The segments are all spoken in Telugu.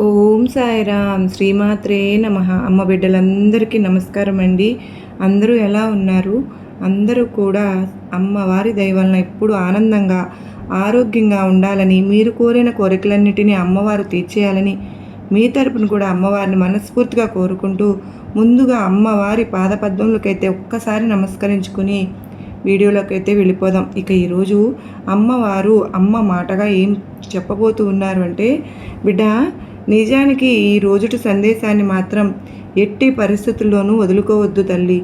ఓం సాయిరామ్. శ్రీమాత్రే నమ. అమ్మ బిడ్డలందరికీ నమస్కారం అండి. అందరూ ఎలా ఉన్నారు? అందరూ కూడా అమ్మవారి దయవలన ఎప్పుడు ఆనందంగా ఆరోగ్యంగా ఉండాలని మీరు కోరిన కోరికలన్నిటినీ అమ్మవారు తీర్చేయాలని మీ తరపున కూడా అమ్మవారిని మనస్ఫూర్తిగా కోరుకుంటూ ముందుగా అమ్మవారి పాదపద్మంలోకైతే ఒక్కసారి నమస్కరించుకుని వీడియోలోకి అయితే వెళ్ళిపోదాం. ఇక ఈరోజు అమ్మవారు అమ్మ మాటగా ఏం చెప్పబోతూ ఉన్నారు అంటే బిడ్డ నిజానికి ఈ రోజుటి సందేశాన్ని మాత్రం ఎట్టి పరిస్థితుల్లోనూ వదులుకోవద్దు తల్లి.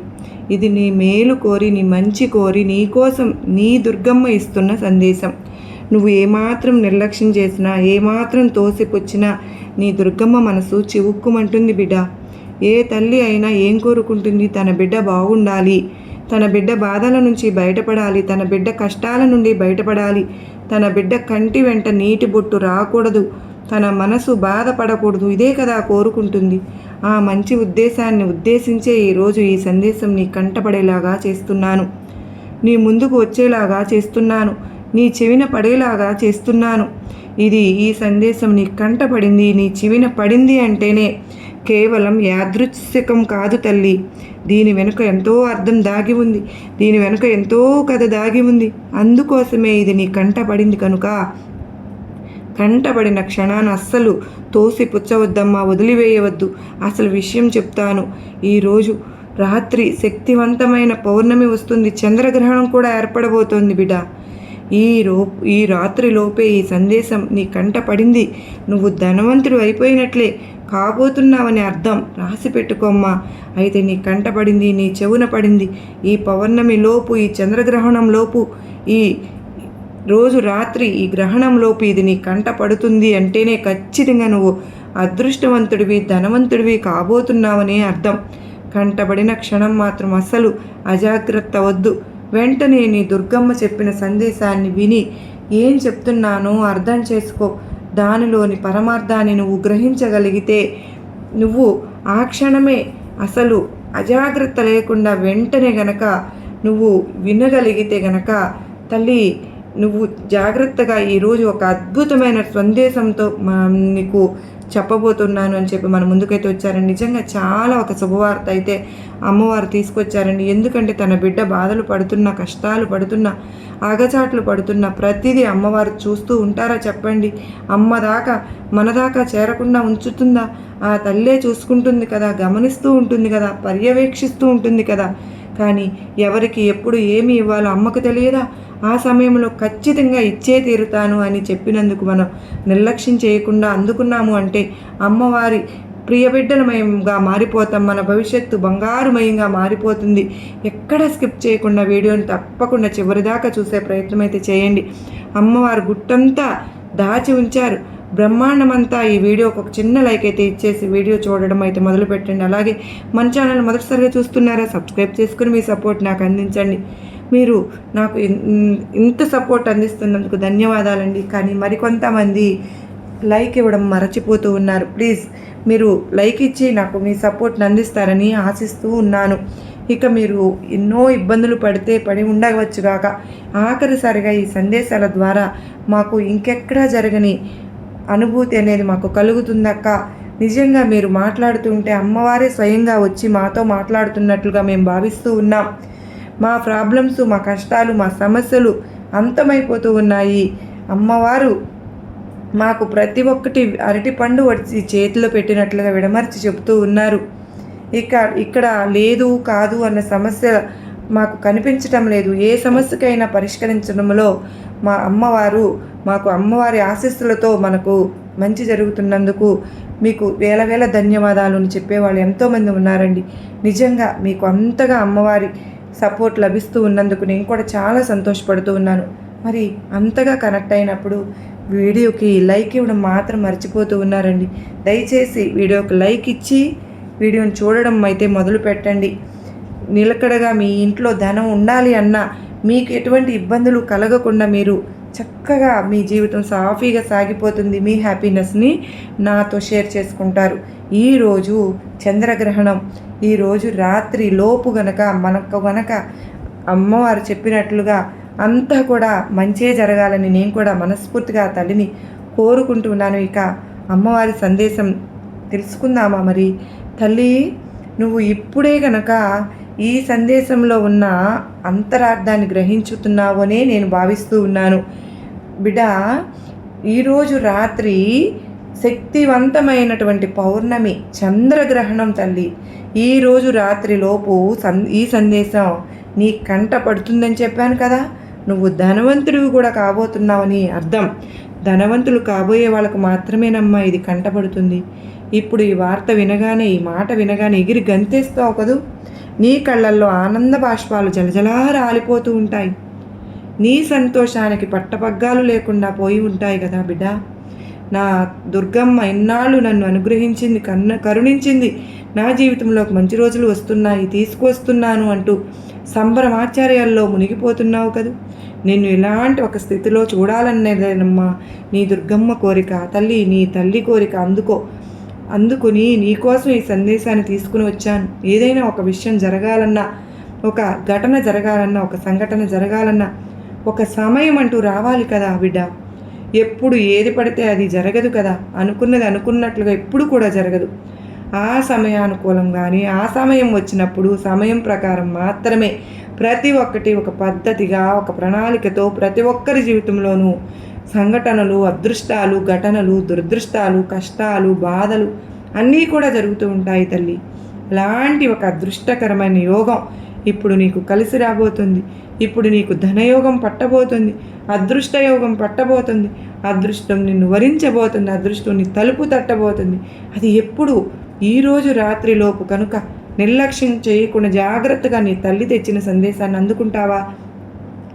ఇది నీ మేలు కోరి నీ మంచి కోరి నీ కోసం నీ దుర్గమ్మ ఇస్తున్న సందేశం. నువ్వు ఏమాత్రం నిర్లక్ష్యం చేసినా ఏమాత్రం తోసిపుచ్చినా నీ దుర్గమ్మ మనసు చివుక్కుమంటుంది బిడ్డ. ఏ తల్లి అయినా ఏం కోరుకుంటుంది? తన బిడ్డ బాగుండాలి. తన బిడ్డ బాధల నుంచి బయటపడాలి. తన బిడ్డ కష్టాల నుండి బయటపడాలి. తన బిడ్డ కంటి వెంట నీటి బొట్టు రాకూడదు. తన మనసు బాధపడకూడదు. ఇదే కదా కోరుకుంటుంది. ఆ మంచి ఉద్దేశాన్ని ఉద్దేశించే ఈరోజు ఈ సందేశం నీ కంటపడేలాగా చేస్తున్నాను. నీ ముందుకు వచ్చేలాగా చేస్తున్నాను. నీ చెవిన పడేలాగా చేస్తున్నాను. ఇది ఈ సందేశం నీ కంటపడింది నీ చెవిన పడింది అంటేనే కేవలం యాదృచ్ఛికం కాదు తల్లి. దీని వెనుక ఎంతో అర్థం దాగి ఉంది. దీని వెనుక ఎంతో కథ దాగి ఉంది. అందుకోసమే ఇది నీ కంటపడింది కనుక కంటబడిన క్షణాన్ని అస్సలు తోసి పుచ్చవద్దమ్మా వదిలివేయవద్దు. అసలు విషయం చెప్తాను. ఈరోజు రాత్రి శక్తివంతమైన పౌర్ణమి వస్తుంది. చంద్రగ్రహణం కూడా ఏర్పడబోతోంది బిడ్డ ఈ రో ఈ రాత్రి లోపే ఈ సందేశం నీ కంట పడింది. నువ్వు ధనవంతుడు అయిపోయినట్లే కాబోతున్నావని అర్థం. రాసి పెట్టుకోమ్మా అయితే నీ కంట పడింది నీ చెవున పడింది. ఈ పౌర్ణమి లోపు ఈ చంద్రగ్రహణం లోపు ఈ రోజు రాత్రి ఈ గ్రహణంలోపు ఇది నీ కంట పడుతుంది అంటేనే ఖచ్చితంగా నువ్వు అదృష్టవంతుడివి ధనవంతుడివి కాబోతున్నావని అర్థం. కంటబడిన క్షణం మాత్రం అస్సలు అజాగ్రత్త వద్దు. వెంటనే నీ దుర్గమ్మ చెప్పిన సందేశాన్ని విని ఏం చెప్తున్నానో అర్థం చేసుకో. దానిలోని పరమార్థాన్ని నువ్వు గ్రహించగలిగితే నువ్వు ఆ క్షణమే అసలు అజాగ్రత్త లేకుండా వెంటనే గనక నువ్వు వినగలిగితే గనక తల్లి నువ్వు జాగ్రత్తగా ఈరోజు ఒక అద్భుతమైన సందేశంతో నీకు చెప్పబోతున్నాను అని చెప్పి మన ముందుకైతే వచ్చారండి. నిజంగా చాలా ఒక శుభవార్త అయితే అమ్మవారు తీసుకొచ్చారండి. ఎందుకంటే తన బిడ్డ బాధలు పడుతున్న కష్టాలు పడుతున్న ఆగచాట్లు పడుతున్న ప్రతిదీ అమ్మవారు చూస్తూ ఉంటారా చెప్పండి. అమ్మ దాకా మన దాకా చేరకుండా ఉంచుతుందా? ఆ తల్లే చూసుకుంటుంది కదా గమనిస్తూ ఉంటుంది కదా పర్యవేక్షిస్తూ ఉంటుంది కదా. కానీ ఎవరికి ఎప్పుడు ఏమి ఇవ్వాలో అమ్మకు తెలియదా? ఆ సమయంలో ఖచ్చితంగా ఇచ్చే తీరుతాను అని చెప్పినందుకు మనం నిర్లక్ష్యం చేయకుండా అందుకున్నాము అంటే అమ్మవారి ప్రియబిడ్డలమయంగా మారిపోతాం మన భవిష్యత్తు బంగారుమయంగా మారిపోతుంది. ఎక్కడ స్కిప్ చేయకుండా వీడియోని తప్పకుండా చివరిదాకా చూసే ప్రయత్నం అయితే చేయండి. అమ్మవారు గుట్టంతా దాచి ఉంచారు. బ్రహ్మాండమంతా ఈ వీడియోకి ఒక చిన్న లైక్ అయితే ఇచ్చేసి వీడియో చూడడం అయితే మొదలు పెట్టండి అలాగే మన ఛానల్ మొదటిసారిగా చూస్తున్నారా సబ్స్క్రైబ్ చేసుకుని మీ సపోర్ట్ నాకు అందించండి. మీరు నాకు ఇంత సపోర్ట్ అందిస్తున్నందుకు ధన్యవాదాలండి. కానీ మరికొంతమంది లైక్ ఇవ్వడం మరచిపోతూ ఉన్నారు. ప్లీజ్ మీరు లైక్ ఇచ్చి నాకు మీ సపోర్ట్ని అందిస్తారని ఆశిస్తూ ఉన్నాను. ఇక మీరు ఎన్నో ఇబ్బందులు పడితే పడి ఉండవచ్చుగాక ఆఖరిసారిగా ఈ సందేశాల ద్వారా మాకు ఇంకెక్కడా జరగని అనుభూతి అనేది మాకు కలుగుతుందక్క. నిజంగా మీరు మాట్లాడుతుంటే అమ్మవారే స్వయంగా వచ్చి మాతో మాట్లాడుతున్నట్లుగా మేము భావిస్తూ ఉన్నాం. మా ప్రాబ్లమ్స్ మా కష్టాలు మా సమస్యలు అంతమైపోతూ ఉన్నాయి. అమ్మవారు మాకు ప్రతి ఒక్కటి అరటి పండు వచ్చి చేతిలో పెట్టినట్లుగా విడమర్చి చెబుతూ ఉన్నారు. ఇక ఇక్కడ లేదు కాదు అన్న సమస్య మాకు కనిపించటం లేదు. ఏ సమస్యకైనా పరిష్కరించడంలో మా అమ్మవారు మాకు అమ్మవారి ఆశీస్సులతో మనకు మంచి జరుగుతున్నందుకు మీకు వేల వేల ధన్యవాదాలు అని చెప్పేవాళ్ళు ఎంతోమంది ఉన్నారండి. నిజంగా మీకు అంతగా అమ్మవారి సపోర్ట్ లభిస్తూ ఉన్నందుకు నేను కూడా చాలా సంతోషపడుతూ ఉన్నాను. మరి అంతగా కనెక్ట్ అయినప్పుడు వీడియోకి లైక్ ఇవ్వడం మాత్రం మర్చిపోతూ ఉన్నారండి. దయచేసి వీడియోకి లైక్ ఇచ్చి వీడియోని చూడడం అయితే మొదలు పెట్టండి నిలకడగా మీ ఇంట్లో ధనం ఉండాలి అన్నా మీకు ఎటువంటి ఇబ్బందులు కలగకుండా మీరు చక్కగా మీ జీవితం సాఫీగా సాగిపోతుంది మీ హ్యాపీనెస్ని నాతో షేర్ చేసుకుంటారు. ఈరోజు చంద్రగ్రహణం. ఈరోజు రాత్రి లోపు గనక మనకు గనక అమ్మవారు చెప్పినట్లుగా అంతా కూడా మంచే జరగాలని నేను కూడా మనస్ఫూర్తిగా తల్లిని కోరుకుంటున్నాను ఇక అమ్మవారి సందేశం తెలుసుకుందామా మరి? తల్లి నువ్వు ఇప్పుడే గనక ఈ సందేశంలో ఉన్న అంతరార్థాన్ని గ్రహించుతున్నావు నేను భావిస్తూ ఉన్నాను. బిడ ఈరోజు రాత్రి శక్తివంతమైనటువంటి పౌర్ణమి చంద్రగ్రహణం తల్లి. ఈరోజు రాత్రిలోపు సన్ ఈ సందేశం నీ కంట పడుతుందని చెప్పాను కదా. నువ్వు ధనవంతుడివి కూడా కాబోతున్నావని అర్థం. ధనవంతులు కాబోయే వాళ్ళకు మాత్రమేనమ్మా ఇది కంటపడుతుంది ఇప్పుడు ఈ వార్త వినగానే ఈ మాట వినగానే ఎగిరి గంతేస్తావు కదూ. నీ కళ్ళల్లో ఆనంద బాష్పాలు జలజలా రాలిపోతూ ఉంటాయి. నీ సంతోషానికి పట్టపగ్గాలు లేకుండా పోయి ఉంటాయి కదా బిడ్డ. నా దుర్గమ్మ ఎన్నాళ్ళు నన్ను అనుగ్రహించింది కన్న కరుణించింది. నా జీవితంలోకి మంచి రోజులు వస్తున్నాయి తీసుకొస్తున్నాను అంటూ సంబరమాచార్యాల్లో మునిగిపోతున్నావు కదా. నిన్ను ఇలాంటి ఒక స్థితిలో చూడాలనేదేనమ్మా నీ దుర్గమ్మ కోరిక తల్లి నీ తల్లి కోరిక అందుకో. అందుకుని నీకోసం ఈ సందేశాన్ని తీసుకుని వచ్చాను. ఏదైనా ఒక విషయం జరగాలన్నా ఒక ఘటన జరగాలన్నా ఒక సంఘటన జరగాలన్నా ఒక సమయం అంటూ రావాలి కదా బిడ్డ. ఎప్పుడు ఏది పడితే అది జరగదు కదా. అనుకున్నది అనుకున్నట్లుగా ఎప్పుడు కూడా జరగదు. ఆ సమయానుకూలం కానీ ఆ సమయం వచ్చినప్పుడు సమయం ప్రకారం మాత్రమే ప్రతి ఒక్కటి ఒక పద్ధతిగా ఒక ప్రణాళికతో ప్రతి ఒక్కరి జీవితంలోనూ సంఘటనలు అదృష్టాలు ఘటనలు దురదృష్టాలు కష్టాలు బాధలు అన్నీ కూడా జరుగుతూ ఉంటాయి తల్లి. అలాంటి ఒక అదృష్టకరమైన యోగం ఇప్పుడు నీకు కలిసి రాబోతుంది. ఇప్పుడు నీకు ధనయోగం పట్టబోతుంది. అదృష్టయోగం పట్టబోతుంది. అదృష్టం నిన్ను వరించబోతుంది. అదృష్టం నీ తలుపు తట్టబోతుంది. అది ఎప్పుడు? ఈరోజు రాత్రిలోపు కనుక నిర్లక్ష్యం చేయకుండా జాగ్రత్తగా నీ తల్లి తెచ్చిన సందేశాన్ని అందుకుంటావా?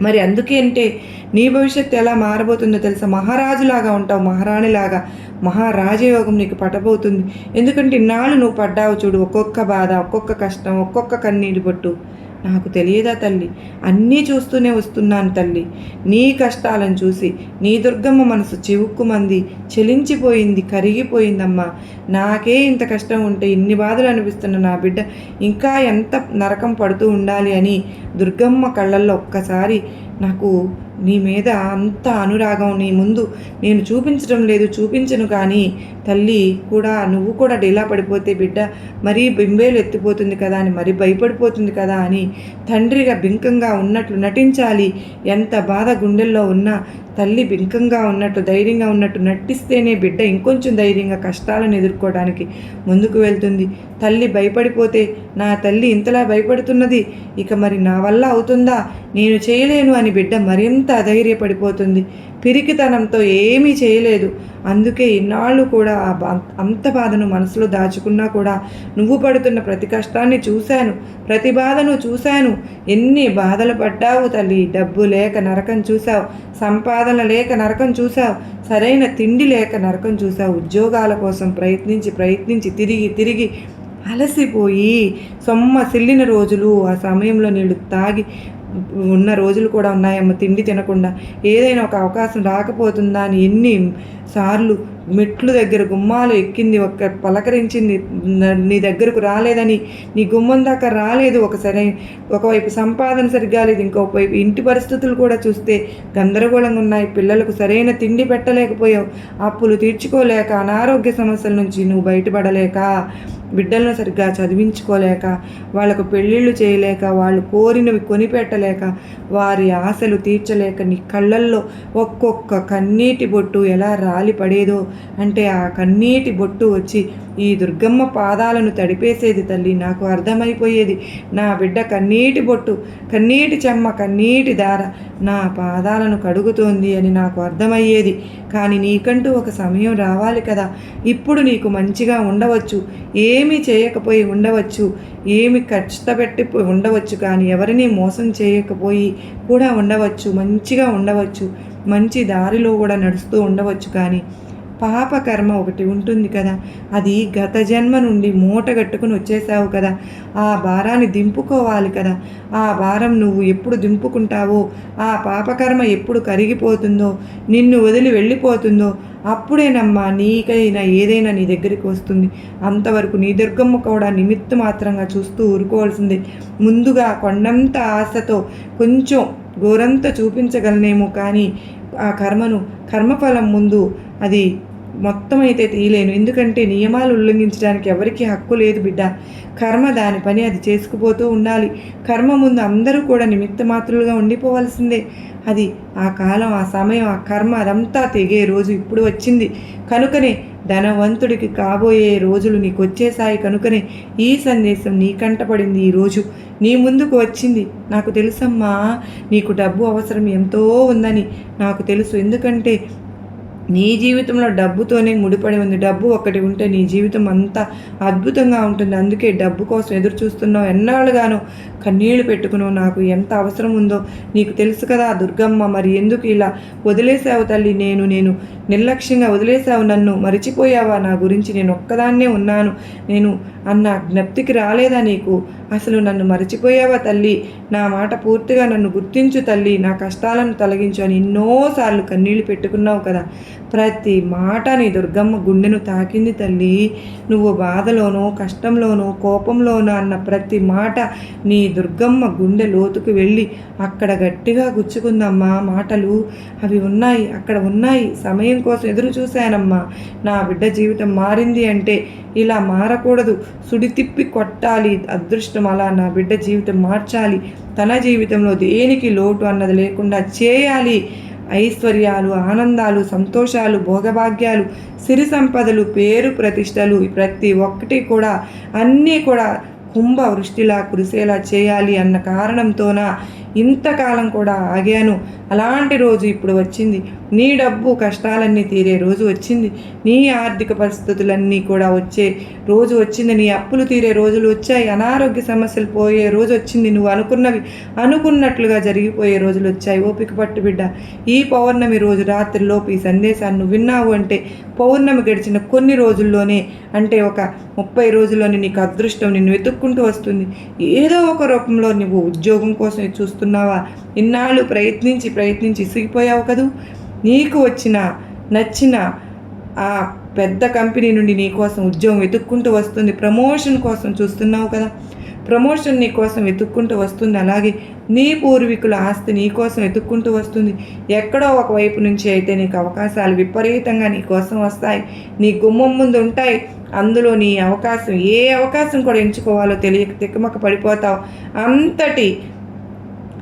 మరి అందుకే అంటే నీ భవిష్యత్తు ఎలా మారబోతుందో తెలుసా? మహారాజులాగా ఉంటావు మహారాణిలాగా. మహారాజయోగం నీకు పట్టబోతుంది. ఎందుకంటే ఇన్నాళ్ళు నువ్వు పడ్డావు చూడు ఒక్కొక్క బాధ ఒక్కొక్క కష్టం ఒక్కొక్క కన్నీటి పట్టు. నాకు తెలియదా తల్లి? అన్నీ చూస్తూనే వస్తున్నాను తల్లి. నీ కష్టాలను చూసి నీ దుర్గమ్మ మనసు చివుక్కుమంది చెలించిపోయింది కరిగిపోయిందమ్మా. నాకే ఇంత కష్టం ఉంటే ఇన్ని బాధలు అనిపిస్తున్న నా బిడ్డ ఇంకా ఎంత నరకం పడుతూ ఉండాలి అని దుర్గమ్మ కళ్ళల్లో ఒక్కసారి నాకు నీ మీద అంత అనురాగం నీ ముందు నేను చూపించడం లేదు చూపించను కానీ తల్లి కూడా నువ్వు కూడా డీలా పడిపోతే బిడ్డ మరీ బింబేలు ఎత్తిపోతుంది కదా అని మరీ భయపడిపోతుంది కదా అని తండ్రిగా బింకంగా ఉన్నట్లు నటించాలి. ఎంత బాధ గుండెల్లో ఉన్నా తల్లి బింకంగా ఉన్నట్టు ధైర్యంగా ఉన్నట్టు నటిస్తేనే బిడ్డ ఇంకొంచెం ధైర్యంగా కష్టాలను ఎదుర్కోవడానికి ముందుకు వెళ్తుంది. తల్లి భయపడిపోతే నా తల్లి ఇంతలా భయపడుతున్నది ఇక మరి నా వల్ల అవుతుందా? నేను చేయలేను అని బిడ్డ మరింత అధైర్యపడిపోతుంది. పిరికితనంతో ఏమీ చేయలేదు. అందుకే ఇన్నాళ్ళు కూడా ఆ అంత బాధను మనసులో దాచుకున్నా కూడా నువ్వు పడుతున్న ప్రతి కష్టాన్ని చూశాను ప్రతి బాధను చూశాను. ఎన్ని బాధలు పడ్డావు తల్లి? డబ్బు లేక నరకం చూసావు సంపాదన లేక నరకం చూసావు సరైన తిండి లేక నరకం చూసావు ఉద్యోగాల కోసం ప్రయత్నించి ప్రయత్నించి తిరిగి తిరిగి అలసిపోయి సొమ్మ సిల్లిన రోజులు ఆ సమయంలో నీళ్ళు తాగి ఉన్న రోజులు కూడా ఉన్నాయమ్మ తిండి తినకుండా. ఏదైనా ఒక అవకాశం రాకపోతుందా అని ఎన్ని సార్లు మెట్లు దగ్గర గుమ్మాలు ఎక్కింది ఒక పలకరించింది నీ దగ్గరకు రాలేదని నీ గుమ్మం దాకా రాలేదు ఒక ఒకవైపు సంపాదన సరిగ్గా లేదు ఇంకొక ఇంటి పరిస్థితులు కూడా చూస్తే గందరగోళంగా ఉన్నాయి. పిల్లలకు సరైన తిండి పెట్టలేకపోయావు. అప్పులు తీర్చుకోలేక అనారోగ్య సమస్యల నుంచి నువ్వు బయటపడలేక బిడ్డలను సరిగ్గా చదివించుకోలేక వాళ్ళకు పెళ్ళిళ్ళు చేయలేక వాళ్ళు కోరినవి కొనిపెట్టలేక వారి ఆశలు తీర్చలేక నీ కళ్ళల్లో ఒక్కొక్క కన్నీటి బొట్టు ఎలా రాలి పడేదో అంటే ఆ కన్నీటి బొట్టు వచ్చి ఈ దుర్గమ్మ పాదాలను తడిపేసేది తల్లి. నాకు అర్థమైపోయేది. నా బిడ్డ కన్నీటి బొట్టు కన్నీటి చెమ్మ కన్నీటి దార నా పాదాలను కడుగుతోంది అని నాకు అర్థమయ్యేది. కానీ నీకంటూ ఒక సమయం రావాలి కదా. ఇప్పుడు నీకు మంచిగా ఉండవచ్చు. ఏ ఏమీ చేయకపోయి ఉండవచ్చు ఏమి ఖచ్చితపెట్టి ఉండవచ్చు కానీ ఎవరిని మోసం చేయకపోయి కూడా ఉండవచ్చు మంచిగా ఉండవచ్చు మంచి దారిలో కూడా నడుస్తూ ఉండవచ్చు కానీ పాపకర్మ ఒకటి ఉంటుంది కదా. అది గత జన్మ నుండి మూట కట్టుకుని వచ్చేసావు కదా. ఆ భారాన్ని దింపుకోవాలి కదా. ఆ భారం నువ్వు ఎప్పుడు దింపుకుంటావో ఆ పాపకర్మ ఎప్పుడు కరిగిపోతుందో నిన్ను వదిలి వెళ్ళిపోతుందో అప్పుడేనమ్మా నీకైనా ఏదైనా నీ దగ్గరికి వస్తుంది. అంతవరకు నీ దుర్గమ్మ కూడా నిమిత్త మాత్రంగా చూస్తూ ఊరుకోవాల్సిందే. ముందుగా కొండంత ఆశతో కొంచెం గోరంత చూపించగలనేమో కానీ ఆ కర్మను కర్మఫలం ముందు అది మొత్తం అయితే తీయలేను. ఎందుకంటే నియమాలు ఉల్లంఘించడానికి ఎవరికీ హక్కు లేదు బిడ్డ. కర్మ దాని పని అది చేసుకుపోతూ ఉండాలి. కర్మ ముందు అందరూ కూడా నిమిత్త మాత్రులుగా ఉండిపోవాల్సిందే. అది ఆ కాలం ఆ సమయం ఆ కర్మ అదంతా తెగే రోజు ఇప్పుడు వచ్చింది. కనుకనే ధనవంతుడికి కాబోయే రోజులు నీకు వచ్చేసాయి కనుకనే ఈ సందేశం నీ కంటపడింది ఈరోజు నీ ముందుకు వచ్చింది. నాకు తెలుసమ్మా నీకు డబ్బు అవసరం ఎంతో ఉందని నాకు తెలుసు. ఎందుకంటే నీ జీవితంలో డబ్బుతోనే ముడిపడి ఉంది. డబ్బు ఒకటి ఉంటే నీ జీవితం అంతా అద్భుతంగా ఉంటుంది. అందుకే డబ్బు కోసం ఎదురు చూస్తున్నావు. ఎన్నాళ్ళుగానో కన్నీళ్ళు పెట్టుకున్నావు. నాకు ఎంత అవసరం ఉందో నీకు తెలుసు కదా దుర్గమ్మ. మరి ఎందుకు ఇలా వదిలేసావు తల్లి? నేను నేను నిర్లక్ష్యంగా వదిలేసావు నన్ను. మరిచిపోయావా? నా గురించి నేను ఒక్కదాన్నే ఉన్నాను. నేను అన్న జ్ఞప్తికి రాలేదా నీకు? అసలు నన్ను మరచిపోయావా తల్లి? నా మాట పూర్తిగా నన్ను గుర్తించు తల్లి. నా కష్టాలను తొలగించు అని ఎన్నోసార్లు కన్నీళ్ళు పెట్టుకున్నావు కదా. ప్రతి మాట నీ దుర్గమ్మ గుండెను తాకింది తల్లి. నువ్వు బాధలోనో కష్టంలోనో కోపంలోనో అన్న ప్రతి మాట నీ దుర్గమ్మ గుండె లోతుకు వెళ్ళి అక్కడ గట్టిగా గుచ్చుకుందమ్మా. మాటలు అవి ఉన్నాయి అక్కడ ఉన్నాయి. సమయం కోసం ఎదురు చూశానమ్మా. నా బిడ్డ జీవితం మారింది అంటే ఇలా మారకూడదు. సుడితిప్పి కొట్టాలి. అదృష్టం అలా నా బిడ్డ జీవితం మార్చాలి. తన జీవితంలో దేనికి లోటు అన్నది లేకుండా చేయాలి. ఐశ్వర్యాలు ఆనందాలు సంతోషాలు భోగభాగ్యాలు సిరి సంపదలు పేరు ప్రతిష్టలు ప్రతి ఒక్కటి కూడా అన్నీ కూడా కుంభ వృష్టిలా కురిసేలా చేయాలి అన్న కారణంతోన ఇంతకాలం కూడా ఆగాను. అలాంటి రోజు ఇప్పుడు వచ్చింది. నీ డబ్బు కష్టాలన్నీ తీరే రోజు వచ్చింది. నీ ఆర్థిక పరిస్థితులన్నీ కూడా వచ్చే రోజు వచ్చింది. నీ అప్పులు తీరే రోజులు వచ్చాయి. అనారోగ్య సమస్యలు పోయే రోజు వచ్చింది. నువ్వు అనుకున్నవి అనుకున్నట్లుగా జరిగిపోయే రోజులు వచ్చాయి. ఓపిక పట్టు బిడ్డ. ఈ పౌర్ణమి రోజు రాత్రిలోపు ఈ సందేశాన్ని నువ్వు విన్నావు అంటే పౌర్ణమి గడిచిన కొన్ని రోజుల్లోనే అంటే ఒక ముప్పై రోజుల్లోనే నీకు అదృష్టం నిన్ను వెతుక్కుంటూ వస్తుంది. ఏదో ఒక రూపంలో నువ్వు ఉద్యోగం కోసం చూస్తున్నావా? ఇన్నాళ్ళు ప్రయత్నించి ప్రయత్నించి ఇసిగిపోయావు కదూ? నీకు వచ్చిన నచ్చిన ఆ పెద్ద కంపెనీ నుండి నీ కోసం ఉద్యోగం వెతుక్కుంటూ వస్తుంది. ప్రమోషన్ కోసం చూస్తున్నావు కదా. ప్రమోషన్ నీ కోసం వెతుక్కుంటూ వస్తుంది. అలాగే నీ పూర్వీకుల ఆస్తి నీ కోసం వెతుక్కుంటూ వస్తుంది. ఎక్కడో ఒక వైపు నుంచి అయితే నీకు అవకాశాలు విపరీతంగా నీ కోసం వస్తాయి. నీ గుమ్మం ముందు ఉంటాయి. అందులో నీ అవకాశం ఏ అవకాశం కూడా ఎంచుకోవాలో తెలియక తిక్కమక్క పడిపోతావు. అంతటి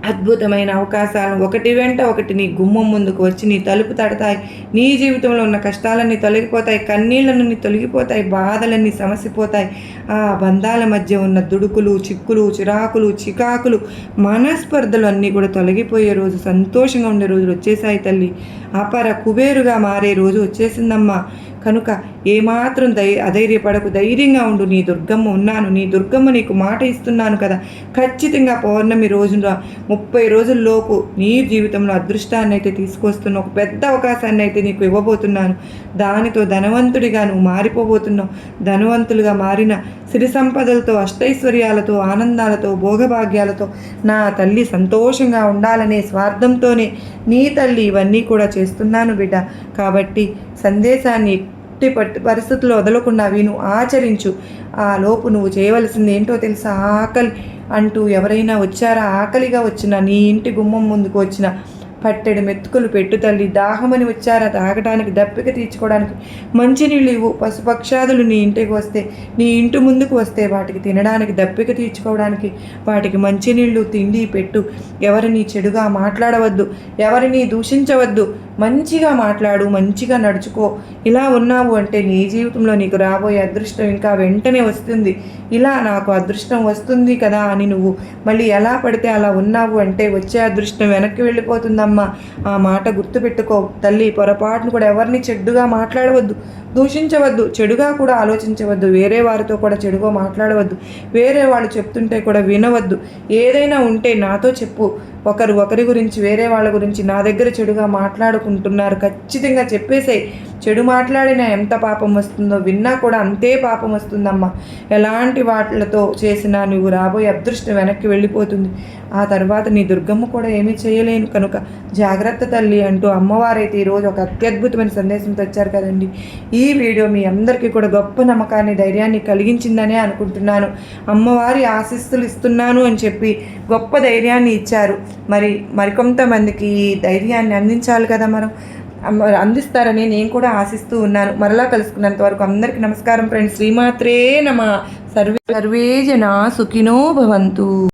అద్భుతమైన అవకాశాలు ఒకటి వెంట ఒకటి నీ గుమ్మం ముందుకు వచ్చి నీ తలుపు తడతాయి. నీ జీవితంలో ఉన్న కష్టాలన్నీ తొలగిపోతాయి. కన్నీళ్ళన్నీ తొలగిపోతాయి. బాధలన్నీ సమసిపోతాయి. ఆ బంధాల మధ్య ఉన్న దుడుకులు చిక్కులు చిరాకులు చికాకులు మనస్పర్ధలు అన్నీ కూడా తొలగిపోయే రోజు సంతోషంగా ఉండే రోజులు వచ్చేసాయి తల్లి. అపర కుబేరుగా మారే రోజు వచ్చేసిందమ్మా. కనుక ఏమాత్రం దై అధైర్యపడకు. ధైర్యంగా ఉండు. నీ దుర్గమ్మ ఉన్నాను. నీ దుర్గమ్మ నీకు మాట ఇస్తున్నాను కదా. ఖచ్చితంగా పౌర్ణమి రోజున ముప్పై రోజుల్లోపు నీ జీవితంలో అదృష్టాన్ని అయితే తీసుకొస్తున్న ఒక పెద్ద అవకాశాన్ని అయితే నీకు ఇవ్వబోతున్నాను. దానితో ధనవంతుడిగా నువ్వు మారిపోబోతున్నావు. ధనవంతులుగా మారిన సిరి సంపదలతో అష్టైశ్వర్యాలతో ఆనందాలతో భోగభాగ్యాలతో నా తల్లి సంతోషంగా ఉండాలనే స్వార్థంతోనే నీ తల్లి ఇవన్నీ కూడా చేస్తున్నాను బిడ్డ. కాబట్టి సందేశాన్ని ఎట్టి పట్టి పరిస్థితుల్లో వదలకుండా విను ఆచరించు. ఆ లోపు నువ్వు చేయవలసింది ఏంటో తెలుసా? ఆకలి అంటూ ఎవరైనా వచ్చారా? ఆకలిగా వచ్చిన నీ ఇంటి గుమ్మం ముందుకు వచ్చిన పట్టెడు మెతుకులు పెట్టు తల్లి. దాహమని వచ్చారా? తాగడానికి దప్పిక తీర్చుకోవడానికి మంచినీళ్ళు ఇవ్వు. పశుపక్షాదులు నీ ఇంటికి వస్తే నీ ఇంటి ముందుకు వస్తే వాటికి తినడానికి దప్పిక తీర్చుకోవడానికి వాటికి మంచినీళ్ళు తిండి పెట్టు. ఎవరిని చెడుగా మాట్లాడవద్దు. ఎవరిని దూషించవద్దు. మంచిగా మాట్లాడు మంచిగా నడుచుకో. ఇలా ఉన్నావు అంటే నీ జీవితంలో నీకు రాబోయే అదృష్టం ఇంకా వెంటనే వస్తుంది. ఇలా నాకు అదృష్టం వస్తుంది కదా అని నువ్వు మళ్ళీ ఎలా పడితే అలా ఉన్నావు అంటే వచ్చే అదృష్టం వెనక్కి వెళ్ళిపోతుందమ్మా. ఆ మాట గుర్తుపెట్టుకో. తల్లి పొరపాటును కూడా ఎవరిని చెడ్డుగా మాట్లాడవద్దు. దూషించవద్దు. చెడుగా కూడా ఆలోచించవద్దు. వేరే వారితో కూడా చెడుగా మాట్లాడవద్దు. వేరే వాళ్ళు చెప్తుంటే కూడా వినవద్దు. ఏదైనా ఉంటే నాతో చెప్పు. ఒకరు ఒకరి గురించి వేరే వాళ్ళ గురించి నా దగ్గర చెడుగా ఉంటున్నారు. ఖచ్చితంగా చెప్పేసాయి చెడు మాట్లాడినా ఎంత పాపం వస్తుందో విన్నా కూడా అంతే పాపం వస్తుందమ్మా. ఎలాంటి వాటిలతో చేసినా నువ్వు రాబోయే అదృష్టం వెనక్కి వెళ్ళిపోతుంది. ఆ తర్వాత నీ దుర్గమ్మ కూడా ఏమీ చేయలేను కనుక జాగ్రత్త తల్లి అంటూ అమ్మవారైతే ఈరోజు ఒక అత్యద్భుతమైన సందేశం తెచ్చారు కదండి. ఈ వీడియో మీ అందరికీ కూడా గొప్ప నమ్మకాన్ని ధైర్యాన్ని కలిగించిందనే అనుకుంటున్నాను. అమ్మవారి ఆశీస్సులు ఇస్తున్నాను అని చెప్పి గొప్ప ధైర్యాన్ని ఇచ్చారు. మరి మరికొంతమందికి ఈ ధైర్యాన్ని అందించాలి కదా మనం? అందిస్తారని నేను కూడా ఆశిస్తూ ఉన్నాను. మరలా కలుసుకున్నంత వరకు అందరికీ నమస్కారం ఫ్రెండ్స్. శ్రీమాత్రే నమ. సర్వే సర్వే జన సుఖినో భవంతు.